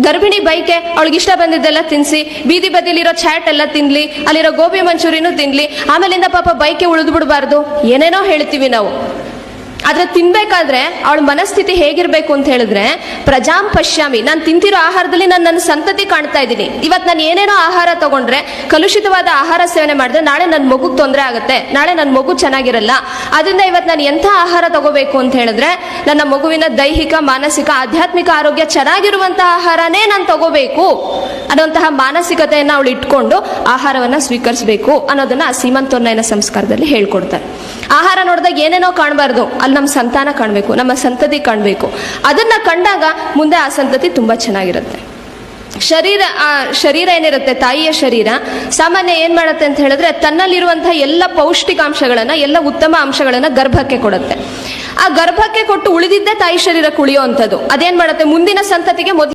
ಗರ್ಭಿಣಿ ಬೈಕೆ, ಅವಳಿಗೆ ಇಷ್ಟ ಬಂದಿದ್ದೆಲ್ಲ ತಿನ್ಸಿ, ಬೀದಿ ಬದಿಲಿರೋ ಚಾಟ್ ಎಲ್ಲ ತಿನ್ಲಿ, ಅಲ್ಲಿರೋ ಗೋಬಿ ಮಂಚೂರಿನೂ ತಿನ್ಲಿ, ಆಮೇಲಿಂದ ಪಾಪ ಬೈಕೆ ಉಳಿದು ಬಿಡಬಾರ್ದು. ಏನೇನೋ ಹೇಳ್ತೀವಿ ನಾವು. ಆದ್ರೆ ತಿನ್ಬೇಕಾದ್ರೆ ಅವಳ ಮನಸ್ಥಿತಿ ಹೇಗಿರ್ಬೇಕು ಅಂತ ಹೇಳಿದ್ರೆ ಪ್ರಜಾಂ ಪಶ್ಯಾಮಿ. ನಾನು ತಿಂತಿರೋ ಆಹಾರದಲ್ಲಿ ನಾನು ನನ್ನ ಸಂತತಿ ಕಾಣ್ತಾ ಇದ್ದೀನಿ. ಇವತ್ತು ನಾನು ಏನೇನೋ ಆಹಾರ ತಗೊಂಡ್ರೆ, ಕಲುಷಿತವಾದ ಆಹಾರ ಸೇವನೆ ಮಾಡಿದ್ರೆ ನಾಳೆ ನನ್ನ ಮಗುಗೆ ತೊಂದರೆ ಆಗುತ್ತೆ. ನಾಳೆ ನನ್ನ ಮಗು ಚೆನ್ನಾಗಿರಲ್ಲ. ಅದರಿಂದ ಇವತ್ತು ನಾನು ಎಂಥ ಆಹಾರ ತಗೋಬೇಕು ಅಂತ ಹೇಳಿದ್ರೆ, ನನ್ನ ಮಗುವಿನ ದೈಹಿಕ, ಮಾನಸಿಕ, ಆಧ್ಯಾತ್ಮಿಕ ಆರೋಗ್ಯ ಚೆನ್ನಾಗಿರುವಂತಹ ಆಹಾರನೇ ನಾನು ತಗೋಬೇಕು. ಅನ್ನೋಂತಹ ಮಾನಸಿಕತೆಯನ್ನು ಅವಳು ಇಟ್ಕೊಂಡು ಆಹಾರವನ್ನ ಸ್ವೀಕರಿಸಬೇಕು ಅನ್ನೋದನ್ನ ಸೀಮಂತೋನ್ನಯನ ಸಂಸ್ಕಾರದಲ್ಲಿ ಹೇಳ್ಕೊಡ್ತಾರೆ. ಆಹಾರ ನೋಡಿದಾಗ ಏನೇನೋ ಕಾಣಬಾರ್ದು. ಅಲ್ಲಿ ನಮ್ಮ ಸಂತಾನ ಕಾಣಬೇಕು, ನಮ್ಮ ಸಂತತಿ ಕಾಣಬೇಕು. ಅದನ್ನ ಕಂಡಾಗ ಮುಂದೆ ಆ ಸಂತತಿ ತುಂಬಾ ಚೆನ್ನಾಗಿರುತ್ತೆ. ಶರೀರ, ಆ ಶರೀರ ಏನಿರುತ್ತೆ? ತಾಯಿಯ ಶರೀರ. ಸಾಮಾನ್ಯ ಏನ್ ಮಾಡುತ್ತೆ ಅಂತ ಹೇಳಿದ್ರೆ ತನ್ನಲ್ಲಿರುವಂತಹ ಎಲ್ಲ ಪೌಷ್ಟಿಕಾಂಶಗಳನ್ನ, ಎಲ್ಲ ಉತ್ತಮ ಅಂಶಗಳನ್ನ ಗರ್ಭಕ್ಕೆ ಕೊಡುತ್ತೆ. ಆ ಗರ್ಭಕ್ಕೆ ಕೊಟ್ಟು ಉಳಿದಿದ್ದೇ ತಾಯಿ ಶರೀರಕ್ಕೆ ಉಳಿಯುವಂಥದ್ದು ಅದೇನ್ ಮಾಡುತ್ತೆ? ಮುಂದಿನ ಸಂತತಿಗೆ ಮೊದಲು